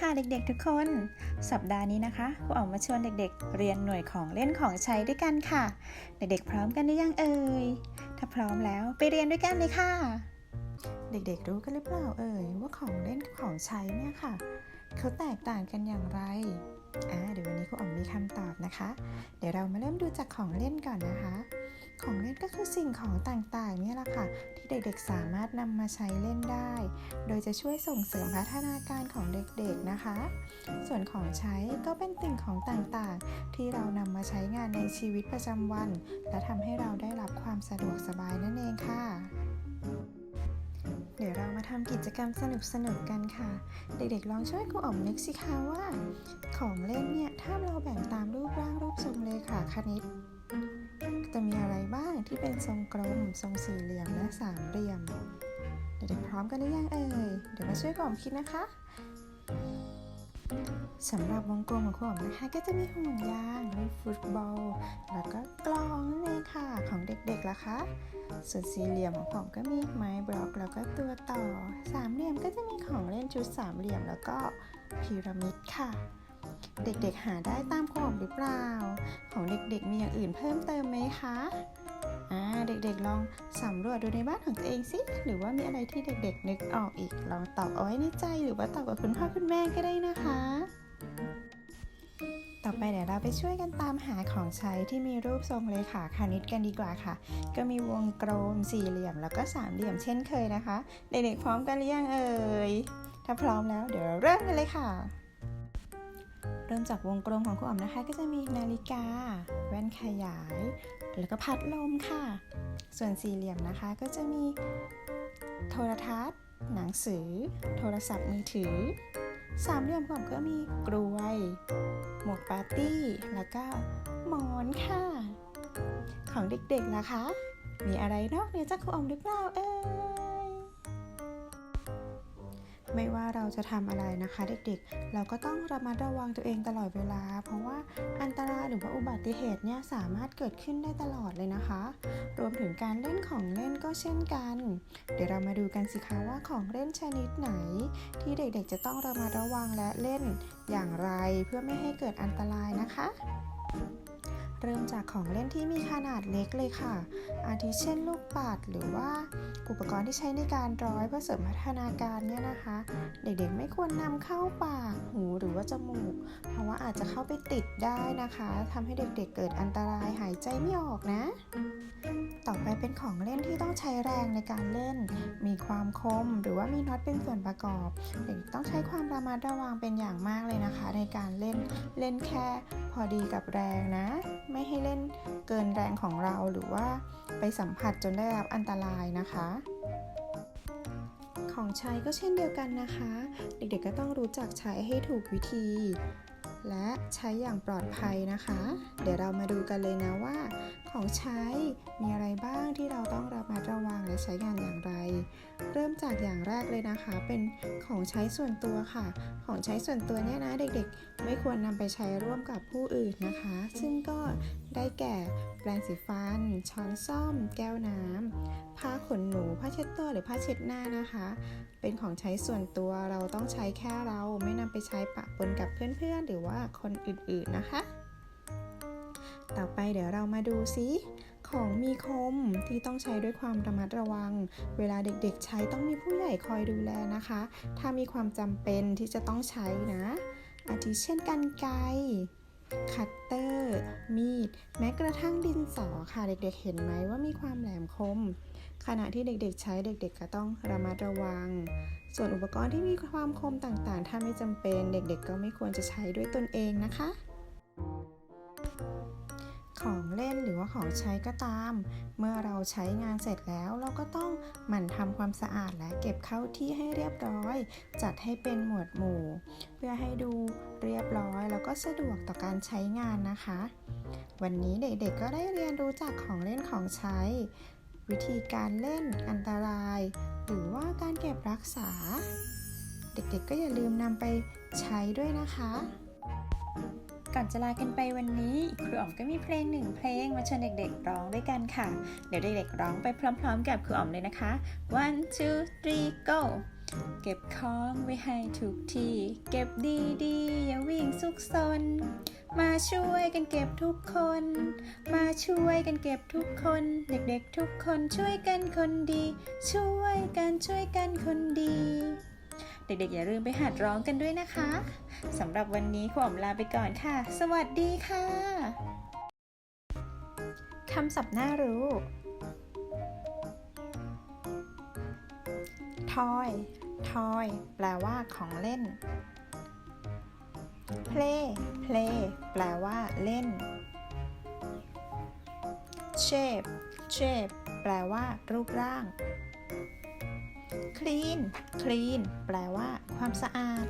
ค่ะเด็กๆทุกคน สัปดาห์นี้นะคะครูอ๋อมมาชวนเด็กๆ เรียนหน่วยของเล่นของใช้ด้วยกันค่ะ เด็กๆพร้อมกันหรือยังเอ่ย ถ้าพร้อมแล้วไปเรียนด้วยกันเลยค่ะ เด็กๆรู้กันหรือเปล่าเอ่ยว่าของเล่นกับของใช้เนี่ยค่ะ เขาแตกต่างกันอย่างไรอ่าเดี๋ยววันนี้ครูอ๋อมมีคำตอบนะคะ เดี๋ยวเรามาเริ่มดูจากของเล่นก่อนนะคะ ของเล่นก็คือสิ่งของต่างๆเนี่ยแหละค่ะ ที่เด็กๆ สามารถนำมาใช้เล่นได้ โดยจะช่วยส่งเสริมพัฒนาการของเด็กๆนะคะ ส่วนของใช้ก็เป็นสิ่งของต่างๆ ที่เรานำมาใช้งานในชีวิตประจำวัน และทำให้เราได้รับความสะดวกสบายนั่นเองค่ะเดี๋ยวเรามาทำกิจกรรมสนุกๆกันค่ะ เด็กๆ ลองช่วยครูอ๋อมนึกสิคะว่า ของเล่นเนี่ย ถ้าเราแบ่งตามรูปร่างรูปทรงเลขาคณิต จะมีอะไรางที่เป็นทรงกลม ทรงสี่เหลี่ยม และสามเหลี่ยม เด็กๆพร้อมกันหรือยังเอ่ย เดี๋ยวมาช่วยกล่อมคิดนะคะสำหรับวงกลมของขวมนะคะ ก็จะมีห่วงยางลูกฟุตบอล แล้วก็กลองนั่นเองค่ะ ของเด็กๆล่ะคะ ส่วนสี่เหลี่ยมของผมก็มีไม้บล็อกแล้วก็ตัวต่อ สามเหลี่ยมก็จะมีของเล่นชุดสามเหลี่ยมแล้วก็พีระมิดค่ะ เด็กๆหาได้ตามขวมหรือเปล่า ของเด็กๆมีอย่างอื่นเพิ่มเติมไหมคะ เด็กๆลองสำรวจดูในบ้านของตัวเองสิ หรือว่ามีอะไรที่เด็กๆนึกออกอีก ลองตอบเอาไว้ในใจ หรือว่าตอบกับคุณพ่อคุณแม่ก็ได้นะคะ ต่อไปเดี๋ยวเราไปช่วยกันตามหาของใช้ที่มีรูปทรงเลขาคณิตกันดีกว่าค่ะ ก็มีวงกลม สี่เหลี่ยม แล้วก็สามเหลี่ยมเช่นเคยนะคะ เด็กๆพร้อมกันหรือยังเอ่ย ถ้าพร้อมแล้วเดี๋ยวเราเริ่มกันเลยค่ะ ริ่มจากวงกลมของคุณอ๋อมนะคะ ก็จะมีนาฬิกา แว่นขยาย แล้วก็พัดลมค่ะ ส่วนสี่เหลี่ยมนะคะก็จะมีโทรทัศน์ หนังสือ โทรศัพท์มือถือ สามเหลี่ยมผมก็มีกลวย หมวกปาร์ตี้ แล้วก็หมอนค่ะ ของเด็กๆล่ะคะ มีอะไรนอกเหนือจากคุณอ๋อมหรือเปล่าเอ่ย ไม่ว่าเราจะทำอะไรนะคะ เด็กๆ เราก็ต้องระมัดระวังตัวเองตลอดเวลา เพราะว่าอันตรายหรือว่าอุบัติเหตุเนี่ยสามารถเกิดขึ้นได้ตลอดเลยนะคะ รวมถึงการเล่นของเล่นก็เช่นกัน เดี๋ยวเรามาดูกันสิคะว่าของเล่นชนิดไหน ที่เด็กๆ จะต้องระมัดระวังและเล่นอย่างไร เพื่อไม่ให้เกิดอันตรายนะคะ เริ่มจากของเล่นที่มีขนาดเล็กเลยค่ะ อาทิเช่นลูกปัดหรือว่าอุปกรณ์ที่ใช้ในการร้อยเพื่อเสริมพัฒนาการเนี่ยนะคะ เด็กๆไม่ควรนำเข้าปากหูหรือว่าจมูก เพราะว่าอาจจะเข้าไปติดได้นะคะทำให้เด็กๆเกิดอันตรายหายใจไม่ออกนะ ต่อไปเป็นของเล่นที่ต้องใช้แรงในการเล่น มีความคมหรือว่ามีน็อตเป็นส่วนประกอบ เด็กต้องใช้ความระมัดระวังเป็นอย่างมากเลยนะคะ ในการเล่นเล่นแค่พอดีกับแรงนะ เกินแรงของเราหรือว่าไปสัมผัสจนได้รับอันตรายนะคะ ของใช้ก็เช่นเดียวกันนะคะ เด็กๆก็ต้องรู้จักใช้ให้ถูกวิธี และใช้อย่างปลอดภัยนะคะ เดี๋ยวเรามาดูกันเลยนะว่า ของใช้มีอะไรบ้างที่เราต้องระมัดระวังและใช้งานอย่างไร เริ่มจากอย่างแรกเลยนะคะ เป็นของใช้ส่วนตัวค่ะ ของใช้ส่วนตัวเนี่ยนะเด็กๆ ไม่ควรนำไปใช้ร่วมกับผู้อื่นนะคะ ซึ่งก็ ได้แก่ แปรงสีฟัน ช้อนส้อม แก้วน้ำ ผ้าขนหนู ผ้าเช็ดตัวหรือผ้าเช็ดหน้านะคะ เป็นของใช้ส่วนตัวเราต้องใช้แค่เราไม่นำไปใช้ปะปนกับเพื่อนๆ หรือว่าคนอื่นๆนะคะ ต่อไปเดี๋ยวเรามาดูซิของมีคมที่ต้องใช้ด้วยความระมัดระวัง เวลาเด็กๆใช้ต้องมีผู้ใหญ่คอยดูแลนะคะ ถ้ามีความจำเป็นที่จะต้องใช้นะ อาทิเช่นกันไกร คัตเตอร์ มีด แม้กระทั่งดินสอค่ะ เด็กๆ เห็นไหมว่ามีความแหลมคม ขณะที่เด็กๆ ใช้เด็ก ๆ ก็ต้องระมัดระวัง ส่วนอุปกรณ์ที่มีความคมต่างๆ ถ้าไม่จำเป็นเด็กๆ ก็ไม่ควรจะใช้ด้วยตนเองนะคะ ของเล่นหรือว่าของใช้ก็ตาม เมื่อเราใช้งานเสร็จแล้วเราก็ต้องหมั่นทำความสะอาดและเก็บเข้าที่ให้เรียบร้อย จัดให้เป็นหมวดหมู่ เพื่อให้ดูเรียบร้อยแล้วก็สะดวกต่อการใช้งานนะคะ วันนี้เด็กๆก็ได้เรียนรู้จากของเล่นของใช้ วิธีการเล่นอันตราย หรือว่าการเก็บรักษา เด็กๆก็อย่าลืมนำไปใช้ด้วยนะคะ ก่อนจะลากันไปวันนี้ครูอ๋อมก็มีเพลงหนึ่งเพลงมาชวนเด็กๆร้องด้วยกันค่ะ เดี๋ยวเด็กๆร้องไปพร้อม ๆ กับครูอ๋อมเลยนะคะ one two three go เก็บของไว้ให้ถูกที่ เก็บดีๆ อย่าวิ่งซุกซน มาช่วยกันเก็บทุกคน มาช่วยกันเก็บทุกคน เด็กๆทุกคนช่วยกันคนดี ช่วยกันช่วยกันคนดี เด็กๆ อย่าลืมไปหัดร้องกันด้วยนะคะสำหรับวันนี้ขอมลาไปก่อนค่ะ สวัสดีค่ะคำศัพท์น่ารู้ toy toy แปลว่าของเล่น play play แปลว่าเล่น shape shape แปลว่ารูปร่าง clean clean แปลว่าความสะอาด